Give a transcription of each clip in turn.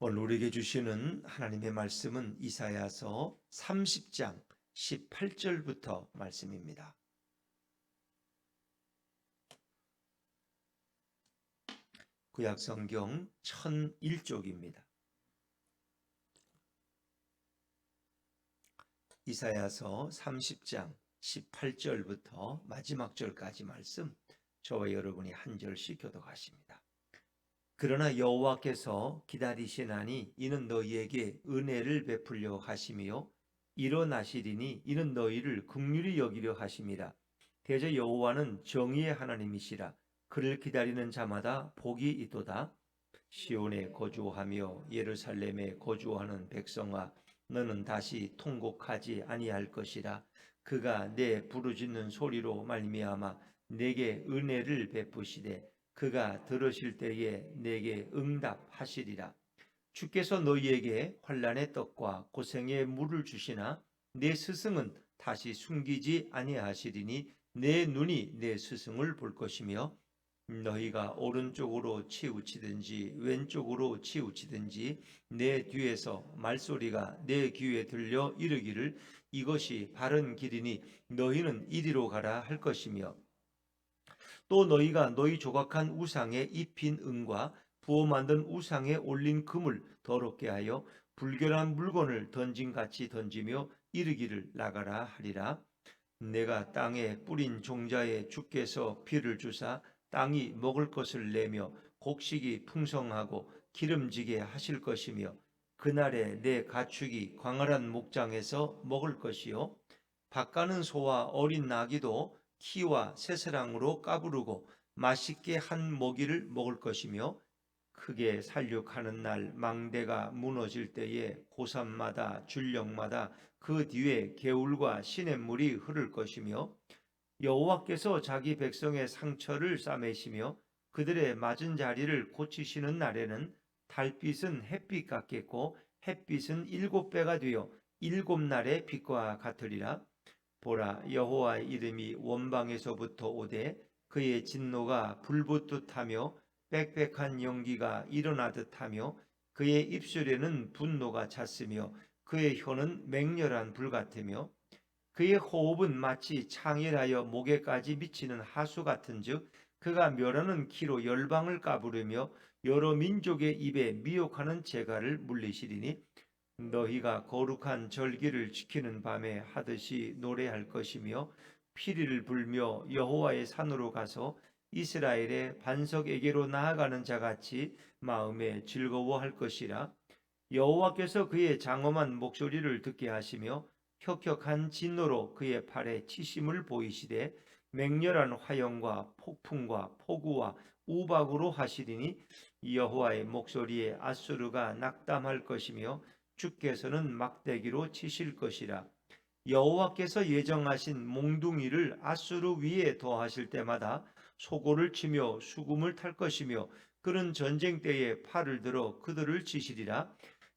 오늘 우리에게 주시는 하나님의 말씀은 이사야서 30장 18절부터 말씀입니다. 구약 성경 1001쪽입니다. 이사야서 30장 18절부터 마지막 절까지 말씀 저와 여러분이 한 절씩 교독하십니다. 그러나 여호와께서 기다리시나니 이는 너희에게 은혜를 베풀려 하심이요 일어나시리니 이는 너희를 극률히 여기려 하심이라. 대저 여호와는 정의의 하나님이시라. 그를 기다리는 자마다 복이 있도다. 시온에 거주하며 예루살렘에 거주하는 백성아 너는 다시 통곡하지 아니할 것이라. 그가 내 부르짖는 소리로 말미암아 내게 은혜를 베푸시되 그가 들으실 때에 내게 응답하시리라. 주께서 너희에게 환란의 떡과 고생의 물을 주시나 내 스승은 다시 숨기지 아니하시리니 내 눈이 내 스승을 볼 것이며 너희가 오른쪽으로 치우치든지 왼쪽으로 치우치든지 내 뒤에서 말소리가 내 귀에 들려 이르기를 이것이 바른 길이니 너희는 이리로 가라 할 것이며 또 너희가 너희 조각한 우상에 입힌 은과 부어 만든 우상에 올린 금을 더럽게 하여 불결한 물건을 던진 같이 던지며 이르기를 나가라 하리라. 내가 땅에 뿌린 종자에 주께서 비를 주사 땅이 먹을 것을 내며 곡식이 풍성하고 기름지게 하실 것이며 그날에 내 가축이 광활한 목장에서 먹을 것이요 밭가는 소와 어린 나귀도 키와 새사랑으로 까부르고 맛있게 한 먹이를 먹을 것이며 크게 살육하는 날 망대가 무너질 때에 고산마다 줄령마다 그 뒤에 개울과 시냇물이 흐를 것이며 여호와께서 자기 백성의 상처를 싸매시며 그들의 맞은 자리를 고치시는 날에는 달빛은 햇빛 같겠고 햇빛은 일곱 배가 되어 일곱 날의 빛과 같으리라 보라 여호와의 이름이 원방에서부터 오되 그의 진노가 불붙듯 하며 빽빽한 연기가 일어나듯 하며 그의 입술에는 분노가 찼으며 그의 혀는 맹렬한 불 같으며 그의 호흡은 마치 창일하여 목에까지 미치는 하수 같은즉 그가 멸하는 키로 열방을 까부르며 여러 민족의 입에 미혹하는 재갈을 물리시리니 너희가 거룩한 절기를 지키는 밤에 하듯이 노래할 것이며 피리를 불며 여호와의 산으로 가서 이스라엘의 반석에게로 나아가는 자같이 마음에 즐거워할 것이라. 여호와께서 그의 장엄한 목소리를 듣게 하시며 혁혁한 진노로 그의 팔에 치심을 보이시되 맹렬한 화염과 폭풍과 폭우와 우박으로 하시리니 여호와의 목소리에 아수르가 낙담할 것이며 주께서는 막대기로 치실 것이라. 여호와께서 예정하신 몽둥이를 아수르 위에 더하실 때마다 소고를 치며 수금을 탈 것이며 그런 전쟁 때에 팔을 들어 그들을 치시리라.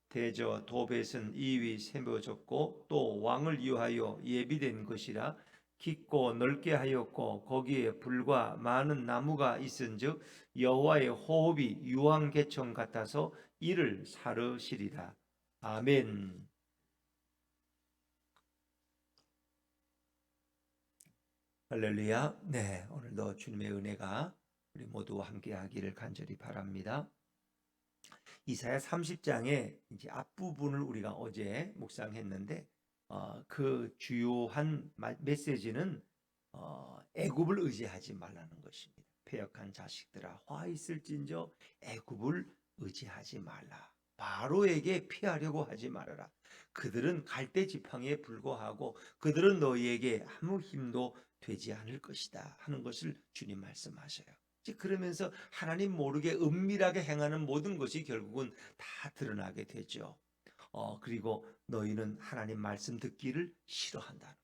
대저 도벳은 이위 세워졌고 또 왕을 위하여 예비된 것이라. 깊고 넓게 하였고 거기에 불과 많은 나무가 있은즉 여호와의 호흡이 유황개청 같아서 이를 사르시리라 아멘. 할렐루야. 네, 오늘도 주님의 은혜가 우리 모두와 함께 하기를 간절히 바랍니다. 이사야 30장의 이제 앞부분을 우리가 어제 묵상했는데 어, 그 주요한 메시지는 어, 애굽을 의지하지 말라는 것입니다. 폐역한 자식들아 화 있을진저 애굽을 의지하지 말라. 바로에게 피하려고 하지 말아라. 그들은 갈대 지팡이에 불과하고 그들은 너희에게 아무 힘도 되지 않을 것이다 하는 것을 주님 말씀하셔요. 그러면서 하나님 모르게 은밀하게 행하는 모든 것이 결국은 다 드러나게 되죠. 어, 그리고 너희는 하나님 말씀 듣기를 싫어한다는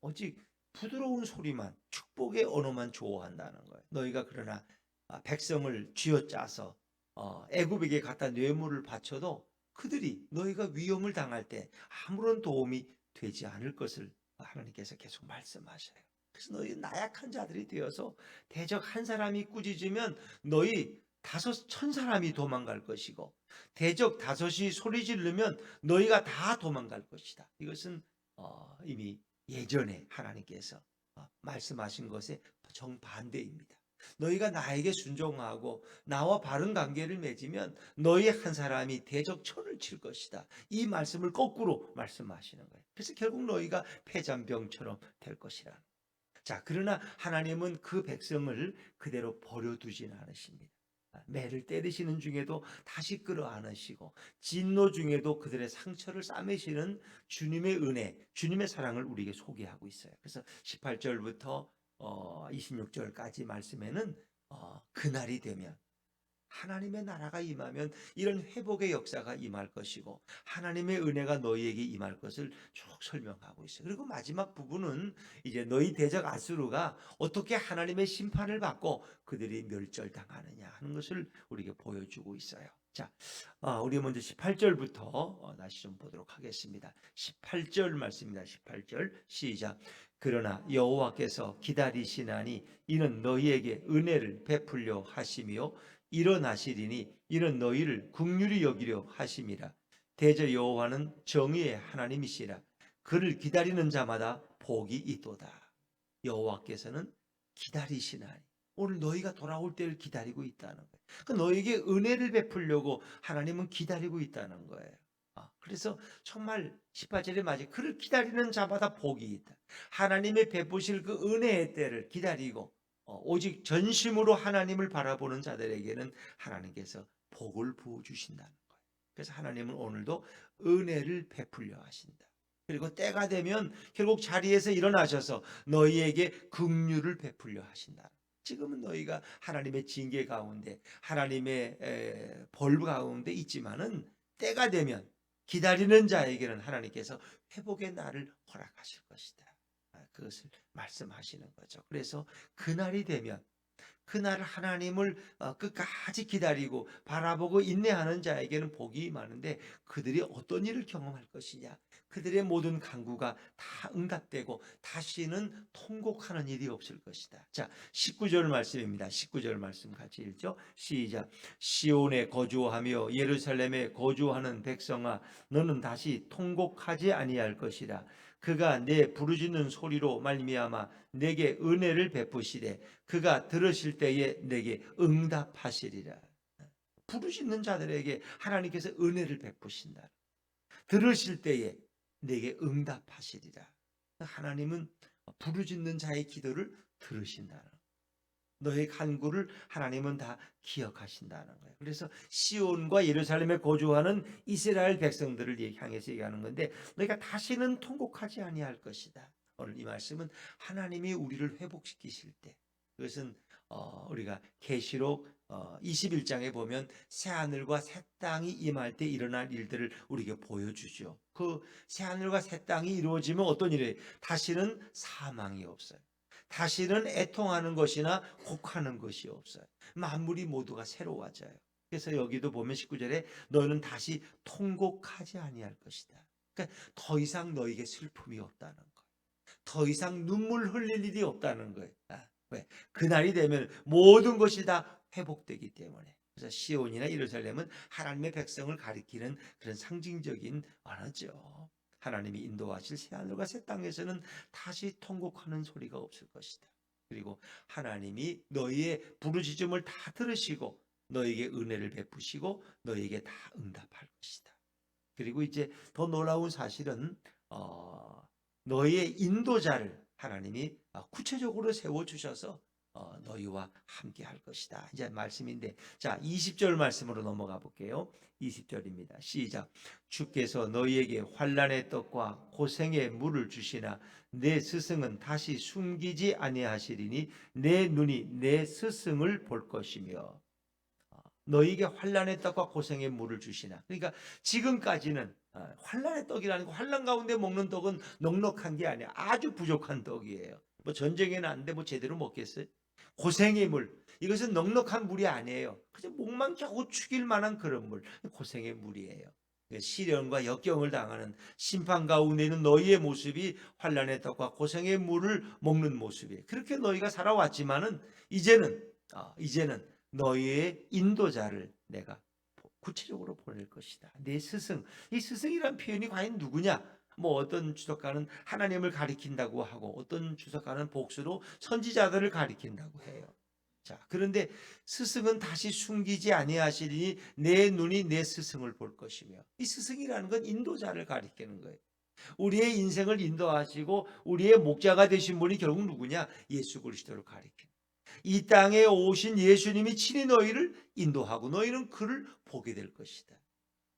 오직 부드러운 소리만 축복의 언어만 좋아한다는 거예요. 너희가 그러나 아, 백성을 쥐어짜서 어, 애굽에게 갖다 뇌물을 바쳐도 그들이 너희가 위험을 당할 때 아무런 도움이 되지 않을 것을 하나님께서 계속 말씀하셔요. 그래서 너희 나약한 자들이 되어서 대적 한 사람이 꾸짖으면 너희 다섯 천 사람이 도망갈 것이고 대적 다섯이 소리 지르면 너희가 다 도망갈 것이다. 이것은 어, 이미 예전에 하나님께서 어, 말씀하신 것에 정반대입니다. 너희가 나에게 순종하고 나와 바른 관계를 맺으면 너희 한 사람이 대적 천을 칠 것이다. 이 말씀을 거꾸로 말씀하시는 거예요. 그래서 결국 너희가 폐잔병처럼 될 것이라. 자, 그러나 하나님은 그 백성을 그대로 버려두진 않으십니다. 매를 때리시는 중에도 다시 끌어안으시고 진노 중에도 그들의 상처를 싸매시는 주님의 은혜, 주님의 사랑을 우리에게 소개하고 있어요. 그래서 18절부터 어, 26절까지 말씀에는 어, 그날이 되면 하나님의 나라가 임하면 이런 회복의 역사가 임할 것이고 하나님의 은혜가 너희에게 임할 것을 쭉 설명하고 있어요. 그리고 마지막 부분은 이제 너희 대적 아수르가 어떻게 하나님의 심판을 받고 그들이 멸절당하느냐 하는 것을 우리에게 보여주고 있어요. 자, 어, 우리 먼저 18절부터 어, 다시 좀 보도록 하겠습니다. 18절 말씀입니다. 18절 시작. 그러나 여호와께서 기다리시나니 이는 너희에게 은혜를 베풀려 하심이요 일어나시리니 이는 너희를 국률이 여기려 하심이라 대저 여호와는 정의의 하나님이시라 그를 기다리는 자마다 복이 있도다 여호와께서는 기다리시나니 오늘 너희가 돌아올 때를 기다리고 있다는 거예요. 그 너에게 은혜를 베풀려고 하나님은 기다리고 있다는 거예요. 아, 그래서 정말 18절에 맞이 그를 기다리는 자마다 복이 있다. 하나님의 베푸실 그 은혜의 때를 기다리고 어, 오직 전심으로 하나님을 바라보는 자들에게는 하나님께서 복을 부어 주신다는 거예요. 그래서 하나님은 오늘도 은혜를 베풀려 하신다. 그리고 때가 되면 결국 자리에서 일어나셔서 너희에게 긍휼을 베풀려 하신다. 지금은 너희가 하나님의 징계 가운데 하나님의 에, 벌 가운데 있지만은 때가 되면 기다리는 자에게는 하나님께서 회복의 날을 허락하실 것이다. 아, 그것을 말씀하시는 거죠. 그래서 그날이 되면 그날 하나님을 어, 끝까지 기다리고 바라보고 인내하는 자에게는 복이 많은데 그들이 어떤 일을 경험할 것이냐 그들의 모든 간구가 다 응답되고 다시는 통곡하는 일이 없을 것이다. 자, 19절 말씀입니다. 19절 말씀 같이 읽죠. 시작. 시온에 거주하며 예루살렘에 거주하는 백성아 너는 다시 통곡하지 아니할 것이라. 그가 내 부르짖는 소리로 말미암아 내게 은혜를 베푸시되 그가 들으실 때에 내게 응답하시리라. 부르짖는 자들에게 하나님께서 은혜를 베푸신다. 들으실 때에 내게 응답하시리라. 하나님은 부르짖는 자의 기도를 들으신다는. 너의 간구를 하나님은 다 기억하신다는 거예요. 그래서 시온과 예루살렘에 거주하는 이스라엘 백성들을 향해서 얘기하는 건데 너희가 다시는 통곡하지 아니할 것이다. 오늘 이 말씀은 하나님이 우리를 회복시키실 때 그것은 어, 우리가 계시록 어, 21장에 보면 새 하늘과 새 땅이 임할 때 일어날 일들을 우리에게 보여주죠. 그 새 하늘과 새 땅이 이루어지면 어떤 일이 다시는 사망이 없어요. 다시는 애통하는 것이나 곡하는 것이 없어요. 만물이 모두가 새로워져요. 그래서 여기도 보면 19절에 너는 다시 통곡하지 아니할 것이다. 그러니까 더 이상 너에게 슬픔이 없다는 거예요. 더 이상 눈물 흘릴 일이 없다는 거예요. 아, 왜? 그날이 되면 모든 것이 다 회복되기 때문에. 그래서 시온이나 예루살렘은 하나님의 백성을 가리키는 그런 상징적인 언어죠. 하나님이 인도하실 새 하늘과 새 땅에서는 다시 통곡하는 소리가 없을 것이다. 그리고 하나님이 너희의 부르짖음을 다 들으시고 너에게 은혜를 베푸시고 너에게 다 응답할 것이다. 그리고 이제 더 놀라운 사실은 어, 너희의 인도자를 하나님이 어, 구체적으로 세워 주셔서 어, 너희와 함께 할 것이다. 이제 말씀인데 자 20절 말씀으로 넘어가 볼게요. 20절입니다. 시작. 주께서 너희에게 환란의 떡과 고생의 물을 주시나 내 스승은 다시 숨기지 아니하시리니 내 눈이 내 스승을 볼 것이며 어, 너희에게 환란의 떡과 고생의 물을 주시나 그러니까 지금까지는 어, 환란의 떡이라는 거 환란 가운데 먹는 떡은 넉넉한 게 아니야 아주 부족한 떡이에요 뭐 전쟁에는 안 돼 뭐 제대로 먹겠어요 고생의 물 이것은 넉넉한 물이 아니에요 그냥 목만 겨우 죽일 만한 그런 물 고생의 물이에요 그 시련과 역경을 당하는 심판 가운데는 너희의 모습이 환란의 떡과 고생의 물을 먹는 모습이에요. 그렇게 너희가 살아왔지만은 이제는 어, 이제는 너희의 인도자를 내가 구체적으로 보낼 것이다. 내 스승. 이 스승이란 표현이 과연 누구냐? 뭐 어떤 주석가는 하나님을 가리킨다고 하고 어떤 주석가는 복수로 선지자들을 가리킨다고 해요. 자, 그런데 스승은 다시 숨기지 아니하시리니 내 눈이 내 스승을 볼 것이며 이 스승이라는 건 인도자를 가리키는 거예요. 우리의 인생을 인도하시고 우리의 목자가 되신 분이 결국 누구냐? 예수 그리스도를 가리키는. 이 땅에 오신 예수님이 친히 너희를 인도하고 너희는 그를 보게 될 것이다.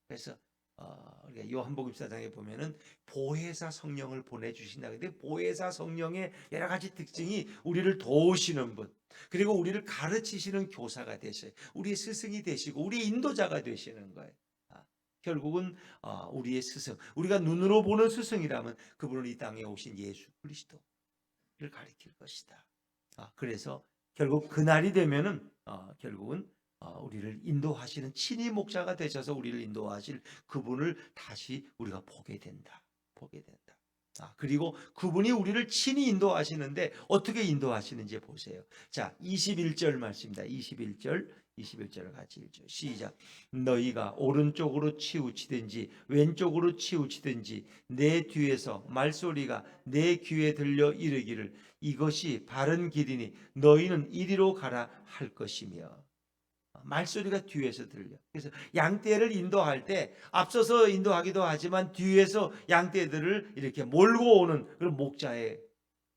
그래서 어, 우리가 요한복음 사장에 보면은 보혜사 성령을 보내주신다. 근데 보혜사 성령의 여러 가지 특징이 우리를 도우시는 분, 그리고 우리를 가르치시는 교사가 되셔요. 우리의 스승이 되시고 우리의 인도자가 되시는 거예요. 아, 결국은 어, 우리의 스승, 우리가 눈으로 보는 스승이라면 그분은 이 땅에 오신 예수 그리스도를 가리킬 것이다. 아, 그래서 결국 그날이 되면은 어, 결국은 어, 우리를 인도하시는 친히 목자가 되셔서 우리를 인도하실 그분을 다시 우리가 보게 된다. 보게 된다. 아, 그리고 그분이 우리를 친히 인도하시는데 어떻게 인도하시는지 보세요. 자, 21절 말씀입니다. 21절, 21절을 같이 읽죠. 시작. 너희가 오른쪽으로 치우치든지 왼쪽으로 치우치든지 내 뒤에서 말소리가 내 귀에 들려 이르기를 이것이 바른 길이니 너희는 이리로 가라 할 것이며 말소리가 뒤에서 들려. 그래서 양떼를 인도할 때 앞서서 인도하기도 하지만 뒤에서 양떼들을 이렇게 몰고 오는 그런 목자의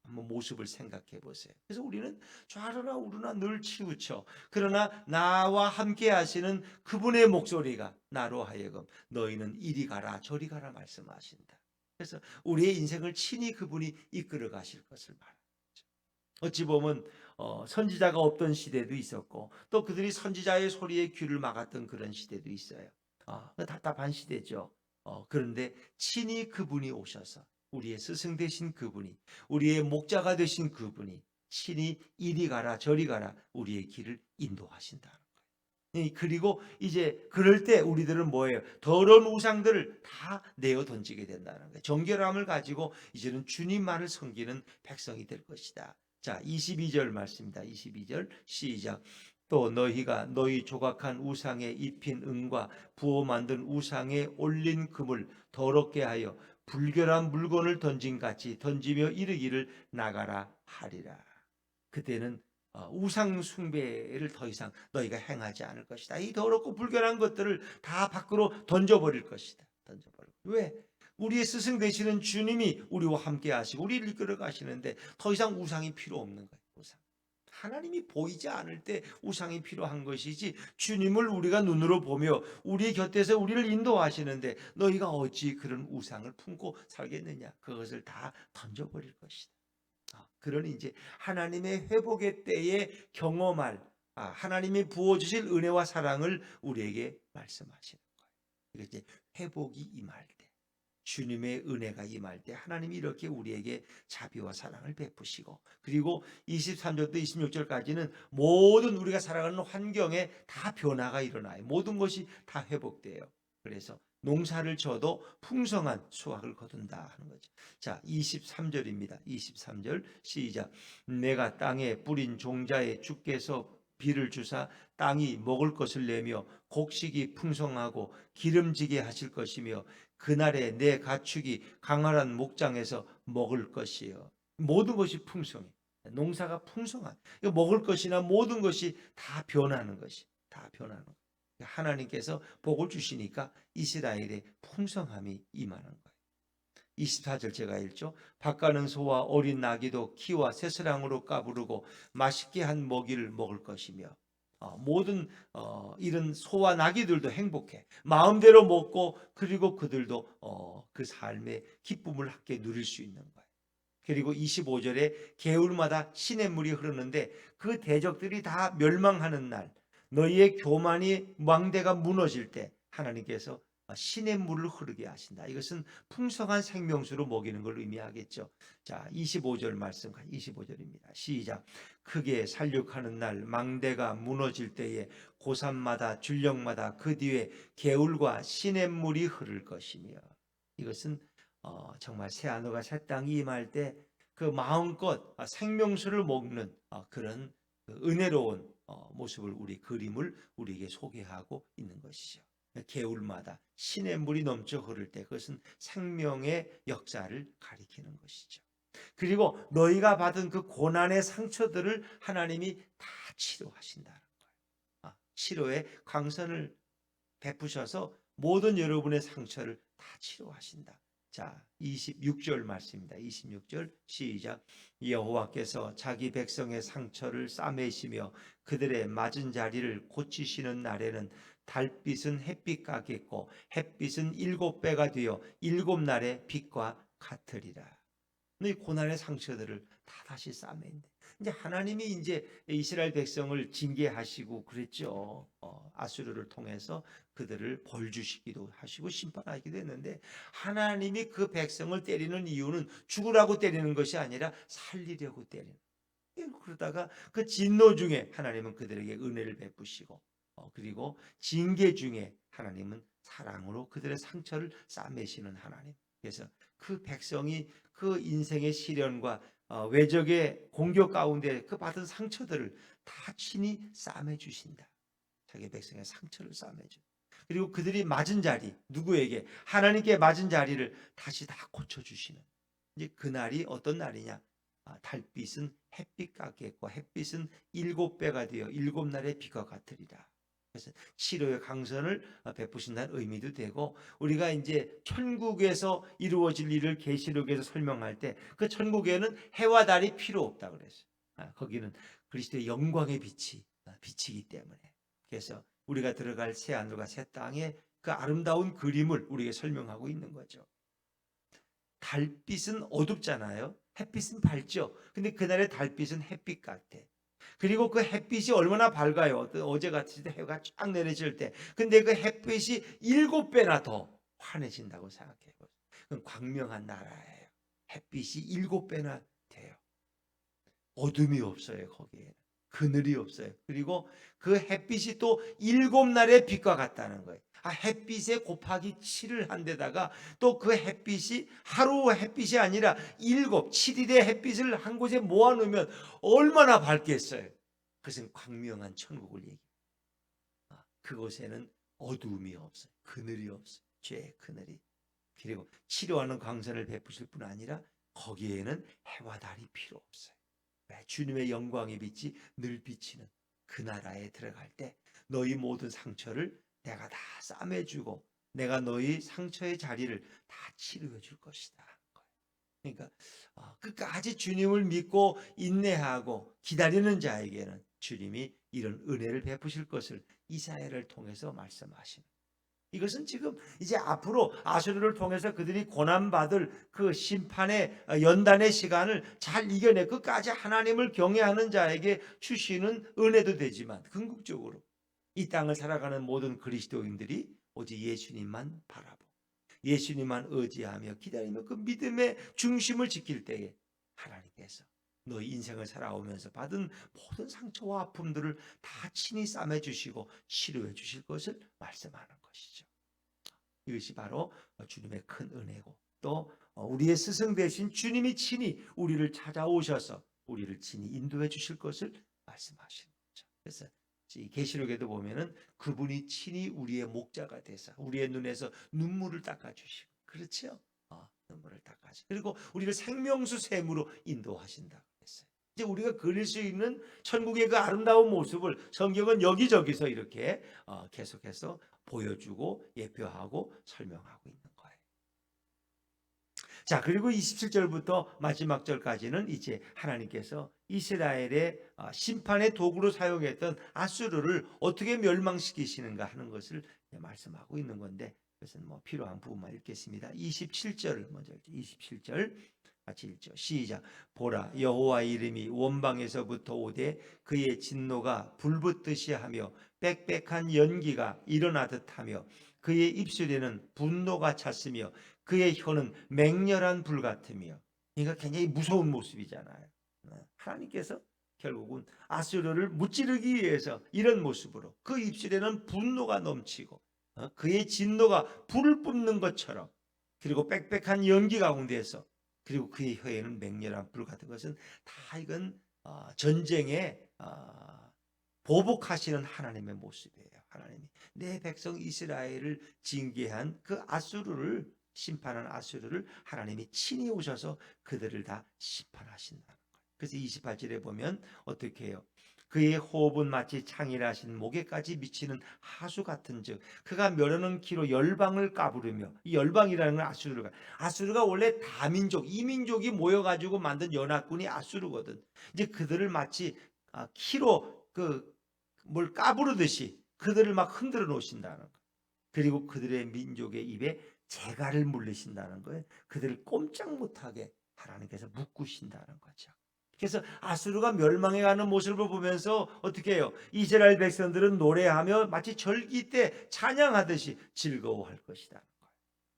한번 모습을 생각해 보세요. 그래서 우리는 좌르나 우르나 늘 치우쳐. 그러나 나와 함께 하시는 그분의 목소리가 나로 하여금 너희는 이리 가라 저리 가라 말씀하신다. 그래서 우리의 인생을 친히 그분이 이끌어 가실 것을 말합니다. 어찌 보면 어, 선지자가 없던 시대도 있었고 또 그들이 선지자의 소리에 귀를 막았던 그런 시대도 있어요. 아, 답답한 시대죠. 어, 그런데 친히 그분이 오셔서 우리의 스승 되신 그분이 우리의 목자가 되신 그분이 친히 이리 가라 저리 가라 우리의 길을 인도하신다는 거예요. 이, 그리고 이제 그럴 때 우리들은 뭐예요? 더러운 우상들을 다 내어 던지게 된다는 거예요. 정결함을 가지고 이제는 주님만을 섬기는 백성이 될 것이다. 자, 22절 말씀입니다. 22절 시작. 또 너희가 너희 조각한 우상에 입힌 은과 부어 만든 우상에 올린 금을 더럽게 하여 불결한 물건을 던진 같이 던지며 이르기를 나가라 하리라. 그때는 어, 우상 숭배를 더 이상 너희가 행하지 않을 것이다. 이 더럽고 불결한 것들을 다 밖으로 던져버릴 것이다. 던져버릴. 왜? 우리의 스승 되시는 주님이 우리와 함께 하시고 우리를 이끌어 가시는데 더 이상 우상이 필요 없는 거예요. 우상. 하나님이 보이지 않을 때 우상이 필요한 것이지 주님을 우리가 눈으로 보며 우리 곁에서 우리를 인도하시는데 너희가 어찌 그런 우상을 품고 살겠느냐 그것을 다 던져버릴 것이다. 아, 그러니 이제 하나님의 회복의 때에 경험할 아, 하나님이 부어주실 은혜와 사랑을 우리에게 말씀하시는 거예요. 이게 이제 회복이 임할 때. 주님의 은혜가 임할 때 하나님이 이렇게 우리에게 자비와 사랑을 베푸시고 그리고 23절부터 26절까지는 모든 우리가 살아가는 환경에 다 변화가 일어나요. 모든 것이 다 회복돼요. 그래서 농사를 져도 풍성한 수확을 거둔다 하는 거죠. 자, 23절입니다. 23절 시작. 내가 땅에 뿌린 종자에 주께서 비를 주사 땅이 먹을 것을 내며 곡식이 풍성하고 기름지게 하실 것이며 그날에 내 가축이 강활한 목장에서 먹을 것이요. 모든 것이 풍성해. 농사가 풍성한. 먹을 것이나 모든 것이 다 변하는 것이. 다 변하는 것. 하나님께서 복을 주시니까 이스라엘의 풍성함이 임하는 거예요. 24절 제가 읽죠. 밭가는 소와 어린 나귀도 키와 새스랑으로 까부르고 맛있게 한 먹이를 먹을 것이며 어, 모든 어, 이런 소와 나귀들도 행복해. 마음대로 먹고 그리고 그들도 어, 그 삶의 기쁨을 함께 누릴 수 있는 거예요. 그리고 25절에 개울마다 시냇물이 흐르는데 그 대적들이 다 멸망하는 날 너희의 교만이 왕대가 무너질 때 하나님께서 신의 물을 흐르게 하신다. 이것은 풍성한 생명수로 먹이는 걸 의미하겠죠. 자, 25절 말씀, 25절입니다. 시작. 크게 살육하는 날 망대가 무너질 때에 고산마다 줄령마다 그 뒤에 개울과 신의 물이 흐를 것이며 이것은 어, 정말 새 하늘과 새 땅이 임할 때 그 마음껏 생명수를 먹는 어, 그런 그 은혜로운 어, 모습을 우리 그림을 우리에게 소개하고 있는 것이죠. 개울마다 신의 물이 넘쳐 흐를 때 그것은 생명의 역사를 가리키는 것이죠. 그리고 너희가 받은 그 고난의 상처들을 하나님이 다 치료하신다는 거예요. 아, 치료의 광선을 베푸셔서 모든 여러분의 상처를 다 치료하신다. 자, 26절 말씀입니다. 26절 시작. 여호와께서 자기 백성의 상처를 싸매시며 그들의 맞은 자리를 고치시는 날에는 달빛은 햇빛 가겠고 햇빛은 일곱 배가 되어 일곱 날의 빛과 같으리라. 이 고난의 상처들을 다 다시 싸맨데 이제 하나님이 이제 이스라엘 백성을 징계하시고 그랬죠. 어, 아수르를 통해서 그들을 벌 주시기도 하시고 심판하기도 했는데 하나님이 그 백성을 때리는 이유는 죽으라고 때리는 것이 아니라 살리려고 때리는. 그러다가 그 진노 중에 하나님은 그들에게 은혜를 베푸시고 어, 그리고 징계 중에 하나님은 사랑으로 그들의 상처를 싸매시는 하나님. 그래서 그 백성이 그 인생의 시련과 어, 외적의 공격 가운데 그 받은 상처들을 다 친히 싸매 주신다. 자기 백성의 상처를 싸매 주. 그리고 그들이 맞은 자리 누구에게 하나님께 맞은 자리를 다시 다 고쳐 주시는. 이제 그 날이 어떤 날이냐? 아, 달빛은 햇빛 같겠고 햇빛은 일곱 배가 되어 일곱 날의 비가 같으리라. 그래서 치료의 강선을 어, 베푸신다는 의미도 되고 우리가 이제 천국에서 이루어질 일을 계시록에서 설명할 때 그 천국에는 해와 달이 필요 없다 그랬어요. 아, 거기는 그리스도의 영광의 빛이 아, 비치기 때문에 그래서 우리가 들어갈 새 하늘과 새 땅의 그 아름다운 그림을 우리에게 설명하고 있는 거죠. 달빛은 어둡잖아요. 햇빛은 밝죠. 근데 그날의 달빛은 햇빛 같아. 그리고 그 햇빛이 얼마나 밝아요. 어떤 어제 같이 해가 쫙 내려질 때. 근데 그 햇빛이 일곱 배나 더 환해진다고 생각해요. 그건 광명한 나라예요. 햇빛이 일곱 배나 돼요. 어둠이 없어요, 거기에는. 그늘이 없어요. 그리고 그 햇빛이 또 일곱 날의 빛과 같다는 거예요. 아, 햇빛에 곱하기 7을 한 데다가 또 그 햇빛이 하루 햇빛이 아니라 일곱, 7일의 햇빛을 한 곳에 모아놓으면 얼마나 밝겠어요. 그것은 광명한 천국을 얘기해요. 아, 그곳에는 어두움이 없어요. 그늘이 없어요. 죄의 그늘이. 그리고 치료하는 광선을 베푸실 뿐 아니라 거기에는 해와 달이 필요 없어요. 왜? 주님의 영광의 빛이 늘 비치는 그 나라에 들어갈 때 너희 모든 상처를 내가 다 싸매주고 내가 너희 상처의 자리를 다 치료해 줄 것이다. 그러니까 어, 끝까지 주님을 믿고 인내하고 기다리는 자에게는 주님이 이런 은혜를 베푸실 것을 이사야를 통해서 말씀하시는. 이것은 지금 이제 앞으로 아수르를 통해서 그들이 고난받을 그 심판의 어, 연단의 시간을 잘 이겨내 끝까지 하나님을 경외하는 자에게 주시는 은혜도 되지만 궁극적으로 이 땅을 살아가는 모든 그리스도인들이 오직 예수님만 바라보고 예수님만 의지하며 기다리며 그 믿음의 중심을 지킬 때에 하나님께서 너희 인생을 살아오면서 받은 모든 상처와 아픔들을 다 친히 싸매 주시고 치료해 주실 것을 말씀하는 것이죠. 이것이 바로 주님의 큰 은혜고 또 우리의 스승 되신 주님이 친히 우리를 찾아오셔서 우리를 친히 인도해 주실 것을 말씀하시는 거죠. 그래서 이 계시록에도 보면은 그분이 친히 우리의 목자가 되사 우리의 눈에서 눈물을 닦아 주시고 그렇죠? 어, 눈물을 닦아 주 그리고 우리를 생명수 샘으로 인도하신다 그랬어요. 이제 우리가 그릴 수 있는 천국의 그 아름다운 모습을 성경은 여기저기서 이렇게 어, 계속해서 보여주고 예표하고 설명하고 있는 거예요. 자, 그리고 27절부터 마지막 절까지는 이제 하나님께서 이스라엘의 어, 심판의 도구로 사용했던 아수르를 어떻게 멸망시키시는가 하는 것을 말씀하고 있는 건데 그것은 뭐 필요한 부분만 읽겠습니다. 27절을 먼저 읽죠. 27절 같이 읽죠. 시작. 보라 여호와 이름이 원방에서부터 오되 그의 진노가 불붙듯이 하며 빽빽한 연기가 일어나듯 하며 그의 입술에는 분노가 찼으며 그의 혀는 맹렬한 불 같으며 그러니까 굉장히 무서운 모습이잖아요. 하나님께서 결국은 아수르를 무찌르기 위해서 이런 모습으로 그 입술에는 분노가 넘치고 어, 그의 진노가 불을 뿜는 것처럼 그리고 빽빽한 연기 가운데에서 그리고 그의 혀에는 맹렬한 불 같은 것은 다 이건 어, 전쟁의 어, 보복하시는 하나님의 모습이에요. 하나님이 내 백성 이스라엘을 징계한 그 아수르를 심판한 아수르를 하나님이 친히 오셔서 그들을 다 심판하신다는 거예요. 그래서 28절에 보면 어떻게 해요? 그의 호흡은 마치 창이라신 목에까지 미치는 하수 같은 즉 그가 멸하는 키로 열방을 까부르며 이 열방이라는 건 아수르가 아수르가 원래 다민족 이민족이 모여가지고 만든 연합군이 아수르거든. 이제 그들을 마치 아, 키로 그 뭘 까부르듯이 그들을 막 흔들어 놓으신다는 거. 그리고 그들의 민족의 입에 재갈을 물리신다는 거예요. 그들을 꼼짝 못하게 하나님께서 묶으신다는 거죠. 그래서 아수르가 멸망해 가는 모습을 보면서 어떻게 해요? 이스라엘 백성들은 노래하며 마치 절기 때 찬양하듯이 즐거워할 것이다.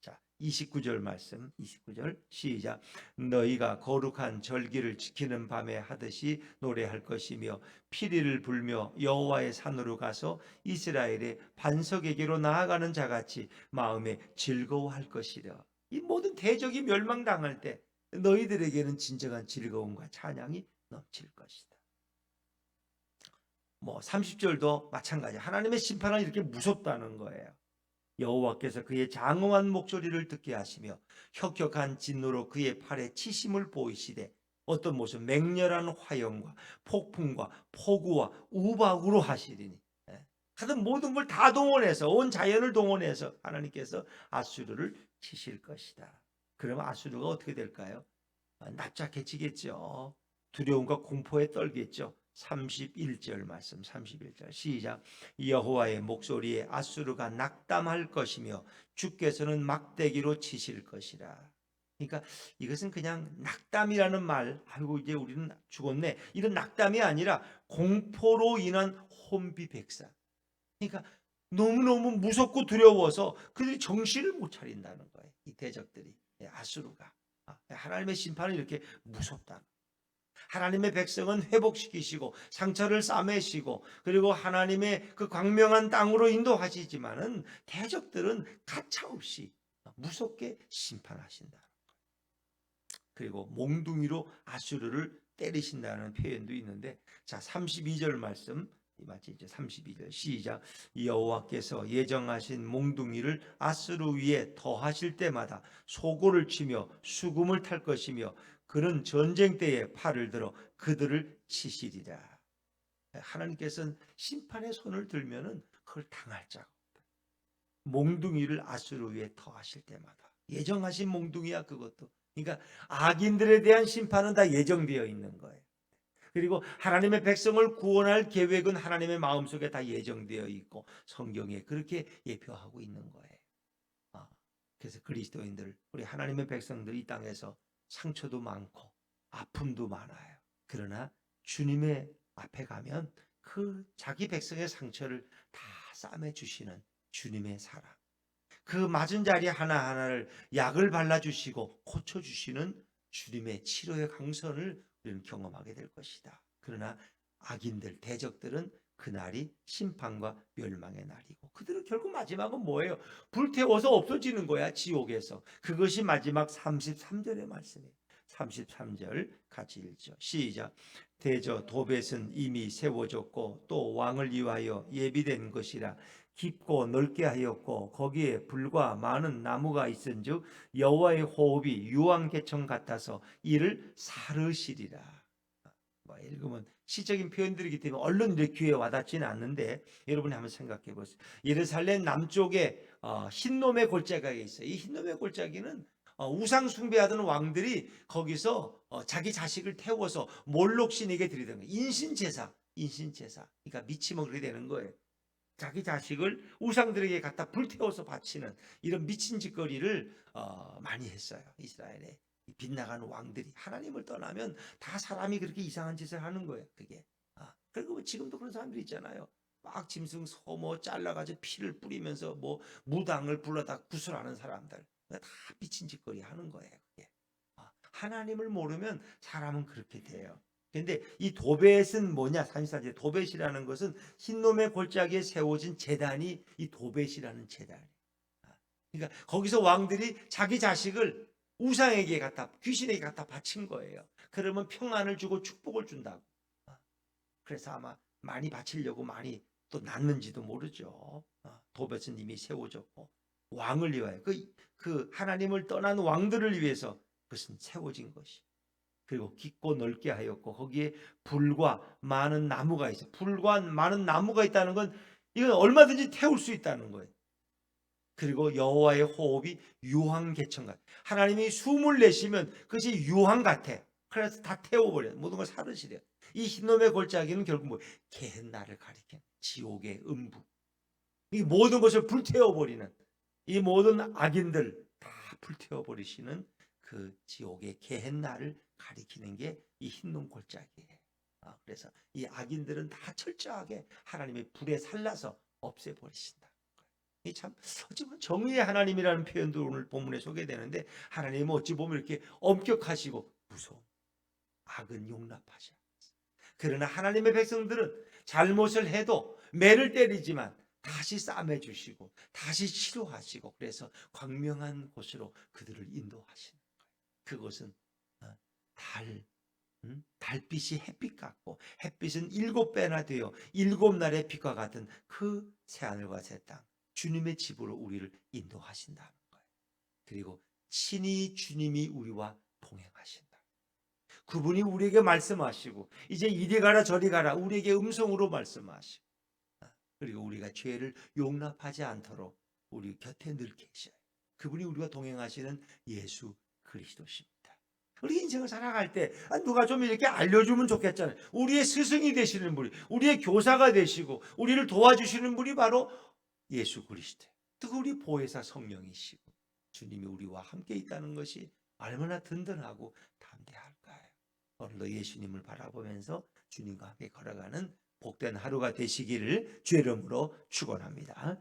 자, 29절 말씀, 29절 시작. 너희가 거룩한 절기를 지키는 밤에 하듯이 노래할 것이며 피리를 불며 여호와의 산으로 가서 이스라엘의 반석에게로 나아가는 자같이 마음에 즐거워할 것이라. 이 모든 대적이 멸망당할 때 너희들에게는 진정한 즐거움과 찬양이 넘칠 것이다. 뭐 30절도 마찬가지. 하나님의 심판은 이렇게 무섭다는 거예요. 여호와께서 그의 장엄한 목소리를 듣게 하시며 혁혁한 진노로 그의 팔에 치심을 보이시되 어떤 모습 맹렬한 화염과 폭풍과 폭우와 우박으로 하시리니 예. 하여튼 모든 걸 다 동원해서 온 자연을 동원해서 하나님께서 아수르를 치실 것이다. 그러면 아수르가 어떻게 될까요? 아, 납작해지겠죠. 두려움과 공포에 떨겠죠. 31절 말씀 31절 시작 여호와의 목소리에 아수르가 낙담할 것이며 주께서는 막대기로 치실 것이라 그러니까 이것은 그냥 낙담이라는 말 아이고 이제 우리는 죽었네 이런 낙담이 아니라 공포로 인한 혼비백산 그러니까 너무너무 무섭고 두려워서 그들이 정신을 못 차린다는 거예요 이 대적들이 예, 아수르가 아, 하나님의 심판은 이렇게 무섭다 하나님의 백성은 회복시키시고 상처를 싸매시고 그리고 하나님의 그 광명한 땅으로 인도하시지만은 대적들은 가차없이 무섭게 심판하신다. 그리고 몽둥이로 아수르를 때리신다는 표현도 있는데 자 32절 말씀 마치 이제 32절 시작 여호와께서 예정하신 몽둥이를 아수르 위에 더하실 때마다 소고를 치며 수금을 탈 것이며 그는 전쟁 때에 팔을 들어 그들을 치시리라. 하나님께서는 심판의 손을 들면은 그걸 당할 없다. 몽둥이를 아수르 위에 터하실 때마다 예정하신 몽둥이야 그것도. 그러니까 악인들에 대한 심판은 다 예정되어 있는 거예요. 그리고 하나님의 백성을 구원할 계획은 하나님의 마음속에 다 예정되어 있고 성경에 그렇게 예표하고 있는 거예요. 아, 그래서 그리스도인들 우리 하나님의 백성들 이 땅에서 상처도 많고 아픔도 많아요. 그러나 주님의 앞에 가면 그 자기 백성의 상처를 다 싸매 주시는 주님의 사랑. 그 맞은 자리 하나하나를 약을 발라 주시고 고쳐 주시는 주님의 치료의 강선을 우리는 경험하게 될 것이다. 그러나 악인들, 대적들은 그날이 심판과 멸망의 날이고 그들은 결국 마지막은 뭐예요? 불태워서 없어지는 거야 지옥에서. 그것이 마지막 33절의 말씀이에요. 33절 같이 읽죠. 시작. 대저 도벳은 이미 세워졌고 또 왕을 위하여 예비된 것이라 깊고 넓게 하였고 거기에 불과 많은 나무가 있은즉 여호와의 호흡이 유황개청 같아서 이를 사르시리라 뭐 읽으면 시적인 표현들이기 때문에 얼른 내 귀에 와닿지는 않는데 여러분이 한번 생각해 보세요. 예루살렘 남쪽에 어, 흰놈의 골짜기가 있어요. 이 흰놈의 골짜기는 어, 우상 숭배하던 왕들이 거기서 어, 자기 자식을 태워서 몰록 신에게 드리던 거예요. 인신 제사, 인신 제사. 그러니까 미치면 그렇게 되는 거예요. 자기 자식을 우상들에게 갖다 불태워서 바치는 이런 미친 짓거리를 어, 많이 했어요. 이스라엘에. 빗나가는 왕들이 하나님을 떠나면 다 사람이 그렇게 이상한 짓을 하는 거예요. 그게. 아, 그리고 뭐 지금도 그런 사람들이 있잖아요. 막 짐승 소모 잘라가지고 피를 뿌리면서 뭐 무당을 불러다 구슬하는 사람들. 다 미친 짓거리 하는 거예요. 그게. 아, 하나님을 모르면 사람은 그렇게 돼요. 근데 이 도벳은 뭐냐? 34절 도벳이라는 것은 흰놈의 골짜기에 세워진 재단이 이 도벳이라는 재단이에요. 아, 그러니까 거기서 왕들이 자기 자식을 우상에게 갖다 귀신에게 갖다 바친 거예요. 그러면 평안을 주고 축복을 준다고. 그래서 아마 많이 바치려고 많이 또 낳는지도 모르죠. 어, 도벳은 이미 세워졌고 왕을 위하여 그, 그 하나님을 떠난 왕들을 위해서 그것은 세워진 것이. 그리고 깊고 넓게 하였고 거기에 불과 많은 나무가 있어. 불과 많은 나무가 있다는 건 이건 얼마든지 태울 수 있다는 거예요. 그리고 여호와의 호흡이 유황 개천 같아. 하나님이 숨을 내쉬면 그것이 유황 같아. 그래서 다 태워버려. 모든 걸 사르시려. 이 흰놈의 골짜기는 결국 뭐 개나를 가리켜. 지옥의 음부. 이 모든 것을 불태워버리는 이 모든 악인들 다 불태워버리시는 그 지옥의 개헨나를 가리키는 게 이 흰놈 골짜기예요. 아, 그래서 이 악인들은 다 철저하게 하나님의 불에 살라서 없애버리신다. 이 참 어찌 보면 정의의 하나님이라는 표현도 오늘 본문에 소개되는데 하나님은 어찌 보면 이렇게 엄격하시고 무서워. 악은 용납하셔. 그러나 하나님의 백성들은 잘못을 해도 매를 때리지만 다시 싸매 주시고 다시 치료하시고 그래서 광명한 곳으로 그들을 인도하시는. 그것은 어, 달 음? 달빛이 햇빛 같고 햇빛은 일곱 배나 되어 일곱 날의 빛과 같은 그 새하늘과 새 땅 주님의 집으로 우리를 인도하신다는 거예요. 그리고 친히 주님이 우리와 동행하신다. 그분이 우리에게 말씀하시고 이제 이리 가라 저리 가라 우리에게 음성으로 말씀하시고 아, 그리고 우리가 죄를 용납하지 않도록 우리 곁에 늘 계셔요. 그분이 우리와 동행하시는 예수 그리스도십니다. 우리 인생을 살아갈 때 아, 누가 좀 이렇게 알려주면 좋겠잖아요. 우리의 스승이 되시는 분이, 우리의 교사가 되시고, 우리를 도와주시는 분이 바로 예수 그리스도. 또 우리 보혜사 성령이시고, 주님이 우리와 함께 있다는 것이 얼마나 든든하고 담대할까요? 오늘도 예수님을 바라보면서 주님과 함께 걸어가는 복된 하루가 되시기를 주의 이름으로 축원합니다.